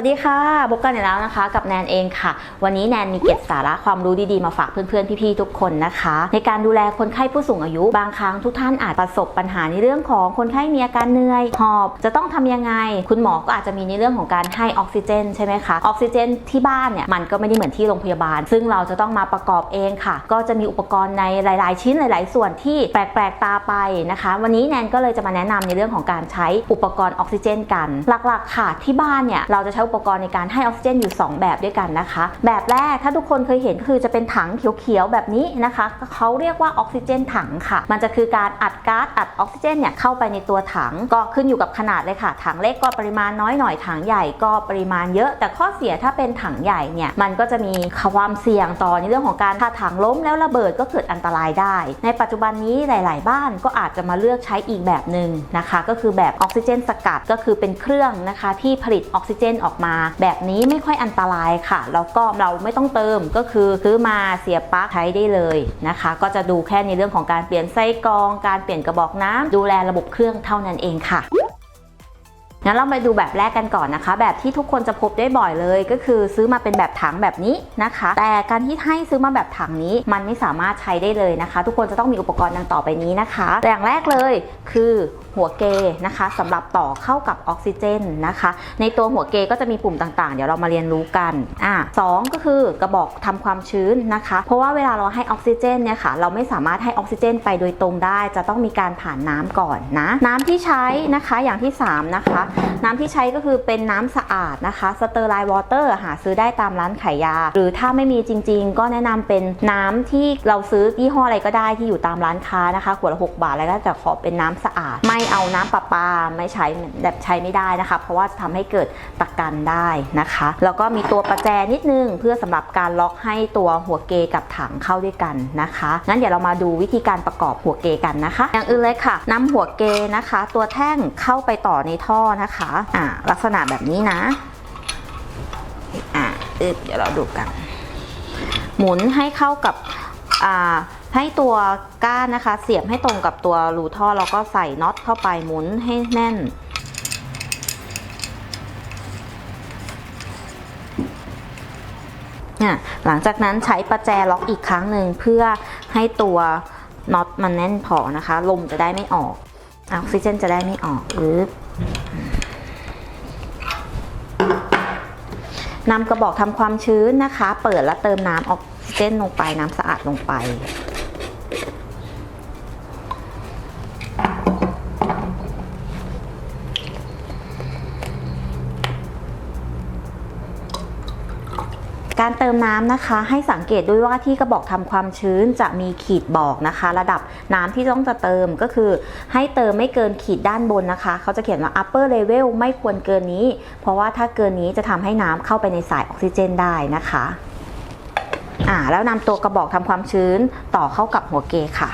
วัสดีค่ะพบกันอีกแล้วนะคะ กับแนนเองค่ะ วันนี้แนนมีเก็บสาระความรู้ดีๆมาฝากเพื่อนๆ พี่ๆทุกคนนะคะ ในการดูแลคนไข้ผู้สูงอายุ บางครั้งทุกท่านอาจประสบปัญหาในเรื่องของคนไข้มีอาการเหนื่อยหอบ จะต้องทำยังไง คุณหมอก็อาจจะมีในเรื่องของการให้ออกซิเจนใช่ไหมคะออกซิเจนที่บ้านเนี่ยมันก็ไม่ได้เหมือนที่โรงพยาบาล ซึ่งเราจะต้องมาประกอบเองค่ะ ก็จะมีอุปกรณ์ในหลาย ๆ ชิ้นหลาย ๆ ส่วนที่แปลกๆตาไปนะคะ วันนี้แนนก็เลยจะมาแนะนำในเรื่องของการใช้อุปกรณ์ออกซิเจนกัน หลัก ๆ ค่ะที่บ้านเนี่ยเราจะใช้อุปกรณ์ในการให้ออกซิเจนอยู่ 2 แบบด้วยกันนะคะ แบบแรกถ้าทุกคนเคยเห็นก็คือจะเป็นถังเขียวๆแบบนี้นะคะเขาเรียกว่าออกซิเจนถังค่ะ มันจะคือการอัดก๊าซอัดออกซิเจนเนี่ยเข้าไปในตัวถังก็ขึ้นอยู่กับขนาดเลยค่ะ ถังเล็กก็ปริมาณน้อยหน่อยถังใหญ่ก็ปริมาณเยอะ แต่ข้อเสียถ้าเป็นถังใหญ่เนี่ยมันก็จะมีความเสี่ยงต่อในเรื่องของการถ้าถังล้มแล้วระเบิดก็เกิดอันตรายได้ ในปัจจุบันนี้หลาย ๆ บ้านก็อาจจะมาเลือกใช้อีกแบบหนึ่งนะคะ ก็คือแบบออกซิเจนสกัดก็คือเป็นเครื่องนะคะที่ผลิตออกซิเจนออกมา แบบนี้ไม่ค่อยอันตรายค่ะ แล้วก็เราไม่ต้องเติมก็คือซื้อมาเสียบปลั๊กใช้ได้เลยนะคะ ก็จะดูแค่ในเรื่องของการเปลี่ยนไส้กรอง การเปลี่ยนกระบอกน้ำดูแลระบบเครื่องเท่านั้นเองค่ะ งั้นเราไปดูแบบแรกกันก่อนนะคะ แบบที่ทุกคนจะพบได้บ่อยเลยก็คือซื้อมาเป็นแบบถังแบบนี้นะคะ แต่การที่ให้ซื้อมาแบบถังนี้มันไม่สามารถใช้ได้เลยนะคะ ทุกคนจะต้องมีอุปกรณ์ดังต่อไปนี้นะคะอย่างแรกเลยคือหัวเกนะคะสำหรับต่อเข้ากับออกซิเจนนะคะ ในตัวหัวเกก็จะมีปุ่มต่างๆ เดี๋ยวเรามาเรียนรู้กันอะสองก็คือกระบอกทำความชื้นนะคะ เพราะว่าเวลาเราให้ออกซิเจนเนี่ยค่ะเราไม่สามารถให้ออกซิเจนไปโดยตรงได้ จะต้องมีการผ่านน้ำก่อนนะ น้ำที่ใช้นะคะอย่างที่สามนะคะน้ำที่ใช้ก็คือเป็นน้ำสะอาดนะคะสเตอร์ไลน์วอเตอร์หาซื้อได้ตามร้านขายยา หรือถ้าไม่มีจริง ๆ ก็แนะนำเป็นน้ำที่เราซื้อยี่ห้ออะไรก็ได้ที่อยู่ตามร้านค้านะคะขวดละ6บาทแล้วก็แต่ขอเป็นน้ำสะอาด ไม่เอาน้ำประปาไม่ใช้แบบใช้ไม่ได้นะคะ เพราะว่าจะทำให้เกิดตะกันได้นะคะ แล้วก็มีตัวประแจนิดนึงเพื่อสำหรับการล็อกให้ตัวหัวเกกับถังเข้าด้วยกันนะคะงั้นเดี๋ยวเรามาดูวิธีการประกอบหัวเกกันนะคะ อย่างอื่นเลยค่ะนำหัวเกนะคะ ตัวแท่งเข้าไปต่อในท่อนะคะอ่าลักษณะแบบนี้นะอ่าอึบเดี๋ยวเราดูกัน หมุนให้เข้ากับอ่าให้ตัวก้านนะคะ เสียบให้ตรงกับตัวรูท่อแล้วก็ใส่น็อตเข้าไปหมุนให้แน่นหลังจากนั้นใช้ประแจล็อกอีกครั้งหนึ่งเพื่อให้ตัวน็อตมันแน่นพอนะคะ ลมจะได้ไม่ออกออกซิเจนจะได้ไม่ออกอึ๊บ นำกระบอกทำความชื้นนะคะ เปิดแล้วเติมน้ำออกซิเจนลงไปน้ำสะอาดลงไป การเติมน้ำนะคะ ให้สังเกตด้วยว่าที่กระบอกทำความชื้นจะมีขีดบอกนะคะ ระดับน้ำที่ต้องจะเติมก็คือ ให้เติมไม่เกินขีดด้านบนนะคะ เขาจะเขียนว่า upper level ไม่ควรเกินนี้ เพราะว่าถ้าเกินนี้จะทำให้น้ำเข้าไปในสายออกซิเจนได้นะคะอ่าแล้วนำตัวกระบอกทำความชื้นต่อเข้ากับหัวเกค่ะ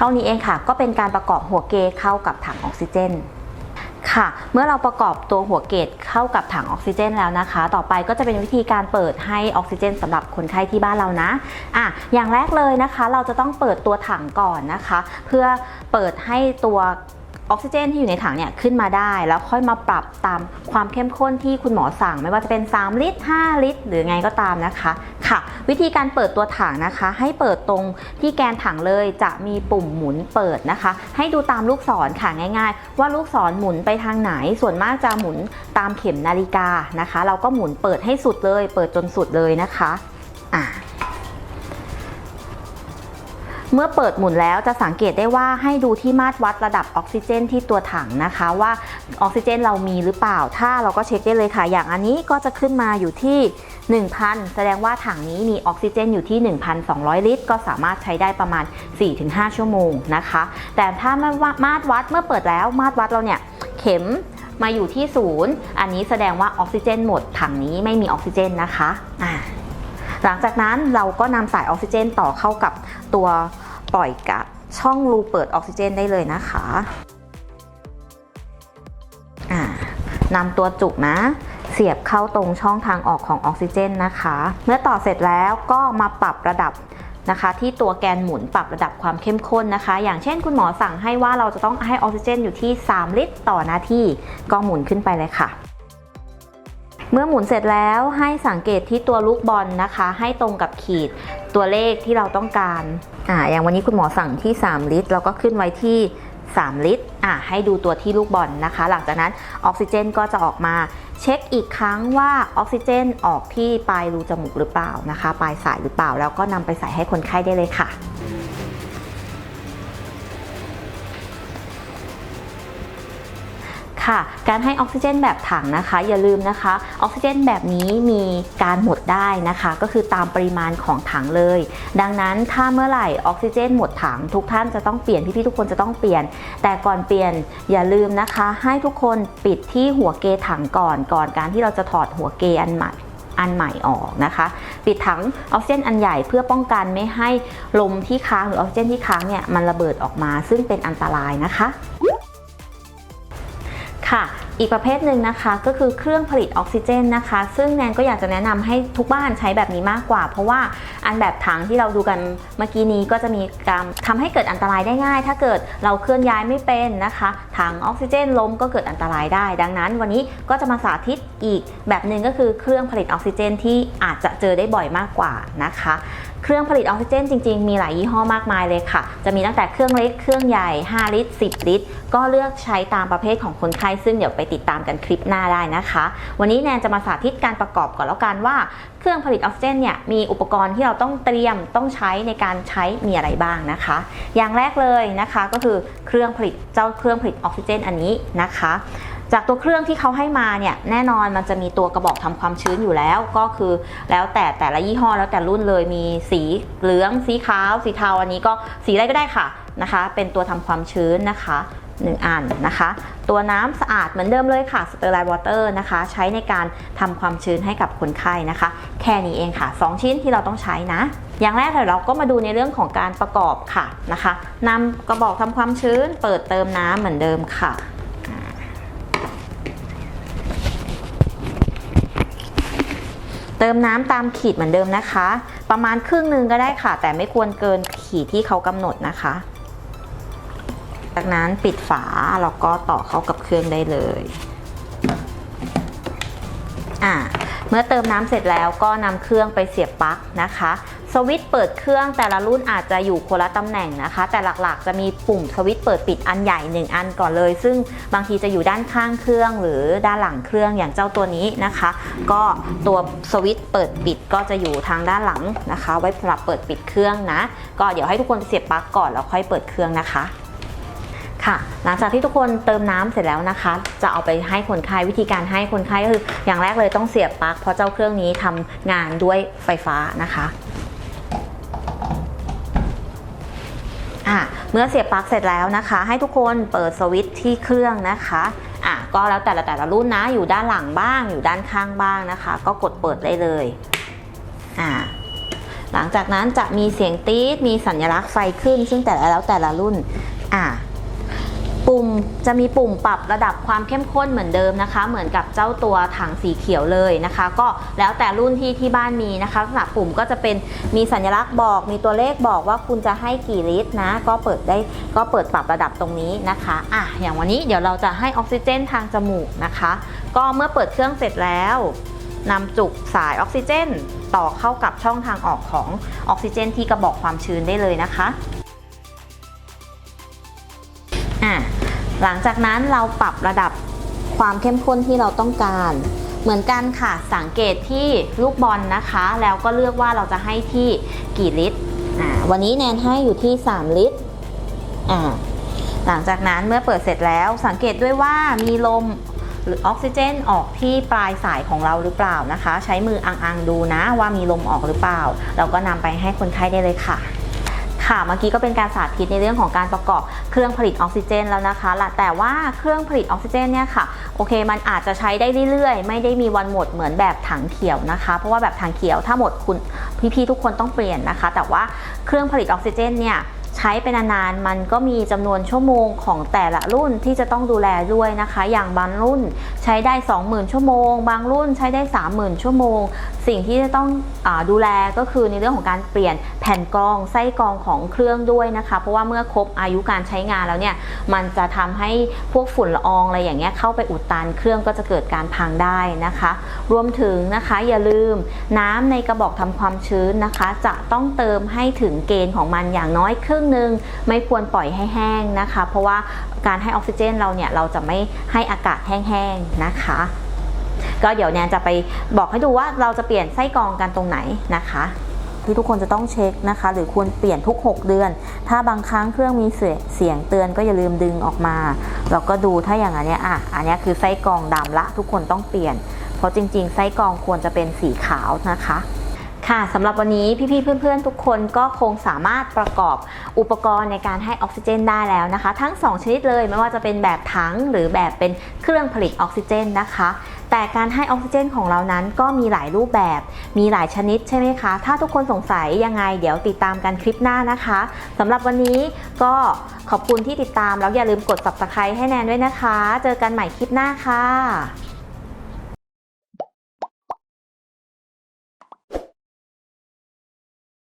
เท่านี้เองค่ะ ก็เป็นการประกอบหัวเกจเข้ากับถังออกซิเจนค่ะ เมื่อเราประกอบตัวหัวเกตเข้ากับถังออกซิเจนแล้วนะคะ ต่อไปก็จะเป็นวิธีการเปิดให้ออกซิเจนสำหรับคนไข้ที่บ้านเรานะอะอย่างแรกเลยนะคะ เราจะต้องเปิดตัวถังก่อนนะคะ เพื่อเปิดให้ตัว ออกซิเจนที่อยู่ในถังเนี่ยขึ้นมาได้ แล้วค่อยมาปรับตามความเข้มข้นที่คุณหมอสั่ง ไม่ว่าจะเป็น 3 ลิตร 5 ลิตร หรือไงก็ตามนะคะค่ะ วิธีการเปิดตัวถังนะคะ ให้เปิดตรงที่แกนถังเลยจะมีปุ่มหมุนเปิดนะคะ ให้ดูตามลูกศรค่ะง่าย ๆ ว่าลูกศรหมุนไปทางไหน ส่วนมากจะหมุนตามเข็มนาฬิกานะคะ เราก็หมุนเปิดให้สุดเลย เปิดจนสุดเลยนะคะอ่า เมื่อเปิดหมุนแล้วจะสังเกตได้ว่าให้ดูที่มาตรวัดระดับออกซิเจน ที่ตัวถังนะคะว่าออกซิเจนเรามีหรือเปล่า ถ้าเราก็เช็คได้เลยค่ะ อย่างอันนี้ก็จะขึ้นมาอยู่ที่ 1,000 แสดงว่าถังนี้มีออกซิเจนอยู่ที่ 1,200 ลิตร ก็สามารถใช้ได้ประมาณ 4-5 ชั่วโมงนะคะ แต่ถ้ามาตรวัดเมื่อเปิดแล้วมาตรวัดเราเนี่ยเข็มมาอยู่ที่ศูนย์อันนี้แสดงว่าออกซิเจนหมดถังนี้ไม่มีออกซิเจนนะคะอ่า หลังจากนั้นเราก็นำสายออกซิเจนต่อเข้ากับตัวปล่อยกับช่องรูเปิดออกซิเจนได้เลยนะคะนำตัวจุกนะ เสียบเข้าตรงช่องทางออกของออกซิเจนนะคะ เมื่อต่อเสร็จแล้วก็มาปรับระดับนะคะ ที่ตัวแกนหมุนปรับระดับความเข้มข้นนะคะ อย่างเช่นคุณหมอสั่งให้ว่าเราจะต้องให้ออกซิเจนอยู่ที่ 3 ลิตรต่อนาทีก็หมุนขึ้นไปเลยค่ะ เมื่อหมุนเสร็จแล้วให้สังเกตที่ตัวลูกบอลนะคะ ให้ตรงกับขีดตัวเลขที่เราต้องการอ่าอย่างวันนี้คุณหมอสั่งที่ 3 ลิตร เราก็ขึ้นไว้ที่ 3 ลิตรอ่าให้ดูตัวที่ลูกบอลนะคะ หลังจากนั้นออกซิเจนก็จะออกมา เช็คอีกครั้งว่าออกซิเจนออกที่ปลายรูจมูกหรือเปล่านะคะ ปลายสายหรือเปล่า แล้วก็นำไปใส่ให้คนไข้ได้เลยค่ะ ค่ะ การให้ออกซิเจนแบบถังนะคะ อย่าลืมนะคะ ออกซิเจนแบบนี้มีการหมดได้นะคะ ก็คือตามปริมาณของถังเลย ดังนั้นถ้าเมื่อไหร่ออกซิเจนหมดถังทุกท่านจะต้องเปลี่ยนพี่ๆทุกคนจะต้องเปลี่ยน แต่ก่อนเปลี่ยนอย่าลืมนะคะ ให้ทุกคนปิดที่หัวเกถังก่อนก่อนการที่เราจะถอดหัวเกอันใหม่อันใหม่ออกนะคะ ปิดถังออกซิเจนอันใหญ่เพื่อป้องกันไม่ให้ลมที่ค้างหรือออกซิเจนที่ค้างเนี่ยมันระเบิดออกมา ซึ่งเป็นอันตรายนะคะ ค่ะ อีกประเภทหนึ่งนะคะก็คือเครื่องผลิตออกซิเจนนะคะ ซึ่งแนนก็อยากจะแนะนำให้ทุกบ้านใช้แบบนี้มากกว่า เพราะว่าอันแบบถังที่เราดูกันเมื่อกี้นี้ก็จะมีการทำให้เกิดอันตรายได้ง่าย ถ้าเกิดเราเคลื่อนย้ายไม่เป็นนะคะ ถังออกซิเจนล้มก็เกิดอันตรายได้ ดังนั้น วันนี้ก็จะมาสาธิตอีกแบบหนึ่งก็คือเครื่องผลิตออกซิเจนที่อาจจะเจอได้บ่อยมากกว่านะคะ เครื่องผลิตออกซิเจนจริง ๆ มีหลายยี่ห้อมากมายเลยค่ะ จะมีตั้งแต่เครื่องเล็กเครื่องใหญ่ 5 ลิตร 10 ลิตร ก็เลือกใช้ตามประเภทของคนไข้ซึ่งเดี๋ยวไปติดตามกันคลิปหน้าได้นะคะ วันนี้แนนจะมาสาธิตการประกอบก่อนแล้วกันว่า เครื่องผลิตออกซิเจนเนี่ยมีอุปกรณ์ที่เราต้องเตรียมต้องใช้ในการใช้มีอะไรบ้างนะคะ อย่างแรกเลยนะคะก็คือเครื่องผลิตเจ้าเครื่องผลิตออกซิเจนอันนี้นะคะ จากตัวเครื่องที่เขาให้มาเนี่ยแน่นอนมันจะมีตัวกระบอกทำความชื้นอยู่แล้ว ก็คือแล้วแต่แต่ละยี่ห้อแล้วแต่รุ่นเลยมีสีเหลือง สีขาว สีเทาอันนี้ก็สีอะไรก็ได้ค่ะนะคะ เป็นตัวทำความชื้นนะคะหนึ่งอันนะคะ ตัวน้ำสะอาดเหมือนเดิมเลยค่ะ Sterilize Water นะคะ ใช้ในการทำความชื้นให้กับคนไข้นะคะ แค่นี้เองค่ะ 2 ชิ้นที่เราต้องใช้นะ อย่างแรกเลยเราก็มาดูในเรื่องของการประกอบค่ะนะคะนำกระบอกทำความชื้น เปิดเติมน้ำเหมือนเดิมค่ะ เติมน้ำตามขีดเหมือนเดิมนะคะ ประมาณครึ่งหนึ่งก็ได้ค่ะ แต่ไม่ควรเกินขีดที่เขากำหนดนะคะ จากนั้นปิดฝาแล้วก็ต่อเข้ากับเครื่องได้เลย อ่า เมื่อเติมน้ำเสร็จแล้วก็นำเครื่องไปเสียบปลั๊กนะคะ สวิตช์เปิดเครื่องแต่ละรุ่นอาจจะอยู่คนละตำแหน่งนะคะ แต่หลักๆ จะมีปุ่มสวิตช์เปิดปิดอันใหญ่ 1 อันก่อนเลย ซึ่งบางทีจะอยู่ด้านข้างเครื่อง หรือด้านหลังเครื่องอย่างเจ้าตัวนี้นะคะ ก็ตัวสวิตช์เปิดปิดก็จะอยู่ทางด้านหลังนะคะ ไว้สำหรับเปิดปิดเครื่องนะ ก็เดี๋ยวให้ทุกคนเสียบปลั๊กก่อนแล้วค่อยเปิดเครื่องนะคะ ค่ะ หลังจากที่ทุกคนเติมน้ำเสร็จแล้วนะคะ จะเอาไปให้คนไข้วิธีการให้คนไข้ก็คือ อย่างแรกเลยต้องเสียบปลั๊กเพราะเจ้าเครื่องนี้ทำงานด้วยไฟฟ้านะคะอะเมื่อเสียบปลั๊กเสร็จแล้วนะคะ ให้ทุกคนเปิดสวิตช์ที่เครื่องนะคะอะก็แล้วแต่ละแต่ละรุ่นนะอยู่ด้านหลังบ้างอยู่ด้านข้างบ้างนะคะ ก็กดเปิดได้เลยอะหลังจากนั้นจะมีเสียงตี๊ดมีสัญลักษณ์ไฟขึ้น ซึ่งแต่ละแล้วแต่ละรุ่นอะ ปุ่มจะมีปุ่มปรับระดับความเข้มข้นเหมือนเดิมนะคะ เหมือนกับเจ้าตัวถังสีเขียวเลยนะคะ ก็แล้วแต่รุ่นที่ที่บ้านมีนะคะลักษณะปุ่มก็จะเป็นมีสัญลักษณ์บอก มีตัวเลขบอกว่าคุณจะให้กี่ลิตรนะ ก็เปิดได้ก็เปิดปรับระดับตรงนี้นะคะอะอย่างวันนี้เดี๋ยวเราจะให้ออกซิเจนทางจมูกนะคะ ก็เมื่อเปิดเครื่องเสร็จแล้วนำจุกสายออกซิเจน ต่อเข้ากับช่องทางออกของออกซิเจนที่กระบอกความชื้นได้เลยนะคะอะ หลังจากนั้นเราปรับระดับความเข้มข้นที่เราต้องการ เหมือนกันค่ะ สังเกตที่ลูกบอลนะคะ แล้วก็เลือกว่าเราจะให้ที่กี่ลิตร วันนี้แนนให้อยู่ที่ 3 ลิตร หลังจากนั้นเมื่อเปิดเสร็จแล้ว สังเกตด้วยว่ามีลมหรือออกซิเจนออกที่ปลายสายของเราหรือเปล่านะคะ ใช้มืออังๆดูนะว่ามีลมออกหรือเปล่า เราก็นำไปให้คนไข้ได้เลยค่ะ ค่ะเมื่อกี้ก็เป็นการสาธิตในเรื่องของการประกอบเครื่องผลิตออกซิเจนแล้วนะคะละแต่ว่าเครื่องผลิตออกซิเจนเนี่ยค่ะโอเค มันอาจจะใช้ได้เรื่อยๆ ไม่ได้มีวันหมดเหมือนแบบถังเขียวนะคะ เพราะว่าแบบถังเขียวถ้าหมดคุณพี่ๆทุกคนต้องเปลี่ยนนะคะ แต่ว่าเครื่องผลิตออกซิเจนเนี่ย ใช้ไปนานๆมันก็มีจำนวนชั่วโมงของแต่ละรุ่นที่จะต้องดูแลด้วยนะคะ อย่างบางรุ่นใช้ได้ 20,000 ชั่วโมง บางรุ่นใช้ได้ 30,000 ชั่วโมง สิ่งที่จะต้องอดูแลก็คือในเรื่องของการเปลี่ยนแผ่นกรองไส้กรองของเครื่องด้วยนะคะ เพราะว่าเมื่อครบอายุการใช้งานแล้วเนี่ยมันจะทำให้พวกฝุ่นละอองอะไรอย่างเงี้ยเข้าไปอุดตันเครื่องก็จะเกิดการพังได้นะคะ รวมถึงนะคะอย่าลืมน้ำในกระบอกทำความชื้นนะคะ จะต้องเติมให้ถึงเกณฑ์ของมันอย่างน้อยครึ่งนึ่งไม่ควรปล่อยให้แห้งนะคะ เพราะว่าการให้ออกซิเจนเราเนี่ยเราจะไม่ให้อากาศแห้งๆนะคะก็เดี๋ยวแนนจะไปบอกให้ดูว่าเราจะเปลี่ยนไส้กรองกันตรงไหนนะคะ ที่ทุกคนจะต้องเช็คนะคะ หรือควรเปลี่ยนทุก 6 เดือน ถ้าบางครั้งเครื่องมีเสียเสียงเตือนก็อย่าลืมดึงออกมาแล้วก็ดูถ้าอย่างอันเนี้ยอะอันเนี้ยคือไส้กรองดำละ ทุกคนต้องเปลี่ยน เพราะจริง ๆ ไส้กรองควรจะเป็นสีขาวนะคะ ค่ะสำหรับวันนี้พี่ๆเพื่อนๆ ทุกคนก็คงสามารถประกอบอุปกรณ์ในการให้ออกซิเจนได้แล้วนะคะ ทั้ง 2 ชนิดเลยไม่ว่าจะเป็นแบบถังหรือแบบเป็นเครื่องผลิตออกซิเจนนะคะแต่การให้ออกซิเจนของเรานั้นก็มีหลายรูปแบบ มีหลายชนิดใช่ไหมคะ ถ้าทุกคนสงสัยยังไงเดี๋ยวติดตามกันคลิปหน้านะคะสำหรับวันนี้ก็ขอบคุณที่ติดตามแล้วอย่าลืมกด subscribe ให้แนนด้วยนะคะ เจอกันใหม่คลิปหน้าค่ะ